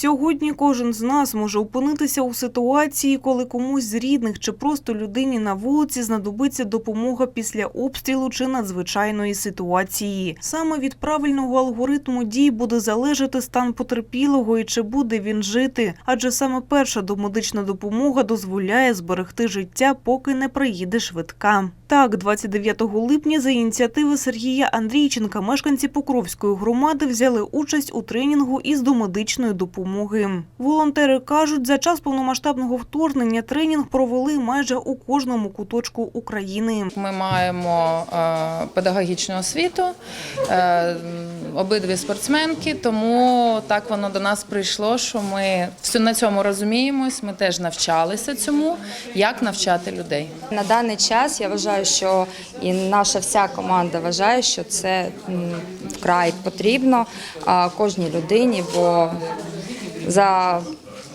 Сьогодні кожен з нас може опинитися у ситуації, коли комусь з рідних чи просто людині на вулиці знадобиться допомога після обстрілу чи надзвичайної ситуації. Саме від правильного алгоритму дій буде залежати стан потерпілого і чи буде він жити, адже саме перша домедична допомога дозволяє зберегти життя, поки не приїде швидка. Так, 29 липня за ініціативи Сергія Андрійченка мешканці Покровської громади взяли участь у тренінгу із домедичної допомоги. Волонтери кажуть, за час повномасштабного вторгнення тренінг провели майже у кожному куточку України. Ми маємо е, педагогічну освіту, е, обидві спортсменки, тому так воно до нас прийшло, що ми все на цьому розуміємось. Ми теж навчалися цьому, як навчати людей. На даний час я вважаю, що і наша вся команда вважає, що це вкрай потрібно кожній людині, бо за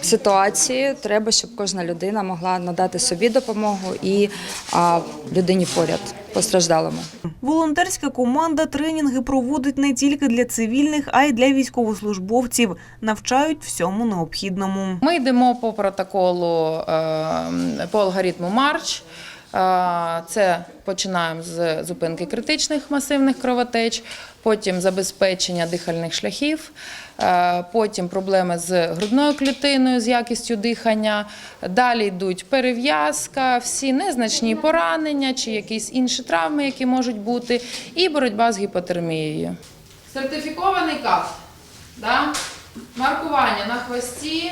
ситуацією треба, щоб кожна людина могла надати собі допомогу і а, людині поряд постраждалому. Волонтерська команда тренінги проводить не тільки для цивільних, а й для військовослужбовців. Навчають всьому необхідному. Ми йдемо по протоколу, е, по алгоритму Марч. Це починаємо з зупинки критичних масивних кровотеч, потім забезпечення дихальних шляхів, потім проблеми з грудною клітиною, з якістю дихання. Далі йдуть перев'язка, всі незначні поранення чи якісь інші травми, які можуть бути, і боротьба з гіпотермією. Сертифікований каф. Да? Маркування на хвості.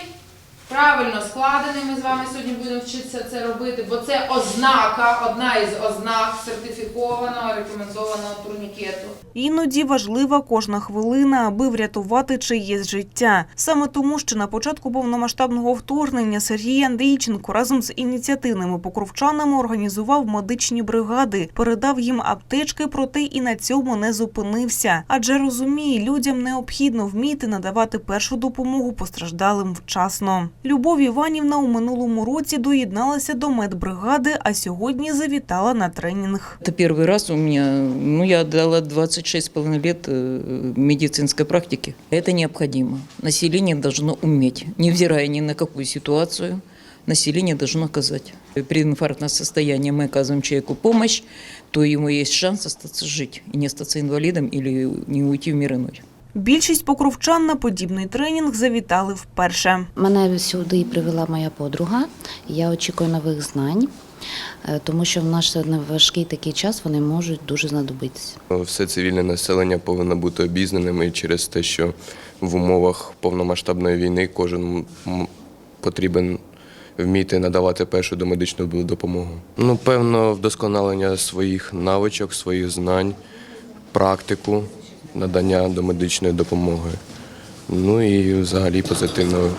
Правильно складений. Ми з вами сьогодні будемо вчитися це робити, бо це ознака, одна із ознак сертифікованого рекомендованого турнікету. Іноді важлива кожна хвилина, аби врятувати чиєсь життя. Саме тому, що на початку повномасштабного вторгнення Сергій Андрійченко разом з ініціативними покровчанами організував медичні бригади, передав їм аптечки, проте і на цьому не зупинився. Адже розуміє, людям необхідно вміти надавати першу допомогу постраждалим вчасно. Любов Іванівна у минулому році доєдналася до медбригади, а сьогодні завітала на тренінг. Это первый раз у меня, ну, я дала 26,5 лет э, медицинской практики. Это необходимо. Население должно уметь, невзирая ни на какую ситуацию, население должно оказать. При инфарктном состоянии мы оказываем человеку помощь, то ему есть шанс остаться жить и не остаться инвалидом или не уйти в мир иной. Більшість покровчан на подібний тренінг завітали вперше. Мене сюди привела моя подруга. Я очікую нових знань, е, тому що в наш важкий такий час вони можуть дуже знадобитися. Все цивільне населення повинно бути обізнаним і через те, що в умовах повномасштабної війни кожен потрібен вміти надавати першу домедичну допомогу. Ну, певно, вдосконалення своїх навичок, своїх знань, практику надання домедичної допомоги. Ну і взагалі позитивного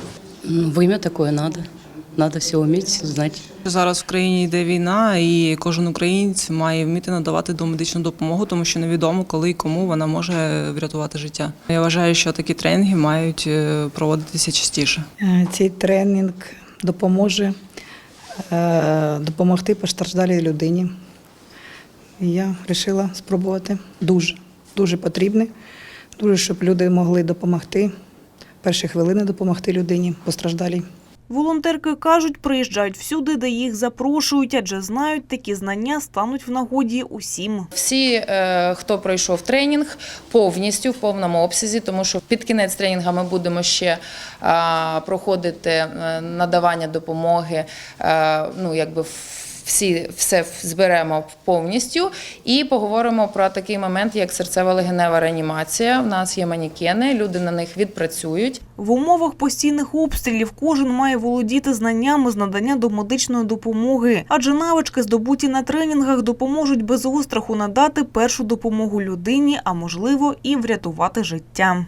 Ну, Время такое надо. Надо все уметь, знать. Зараз в країні йде війна, і кожен українець має вміти надавати домедичну допомогу, тому що невідомо, коли і кому вона може врятувати життя. Я вважаю, що такі тренінги мають е, проводитися частіше. Е, Цей тренінг допоможе е, допомогти постраждалій людині. І я вирішила спробувати. Дуже, дуже потрібне. Дуже, щоб люди могли допомогти. Перші хвилини допомогти людині постраждалій. Волонтерки кажуть, приїжджають всюди, де їх запрошують, адже знають, такі знання стануть в нагоді усім. Всі, е, хто пройшов тренінг, повністю в повному обсязі, тому що під кінець тренінгу ми будемо ще е, проходити е, надавання допомоги. Ну, якби всі все зберемо повністю і поговоримо про такий момент, як серцево-легенева реанімація. У нас є манікени, люди на них відпрацюють. В умовах постійних обстрілів кожен має володіти знаннями з надання домедичної допомоги, адже навички, здобуті на тренінгах, допоможуть без остраху надати першу допомогу людині, а можливо і врятувати життя.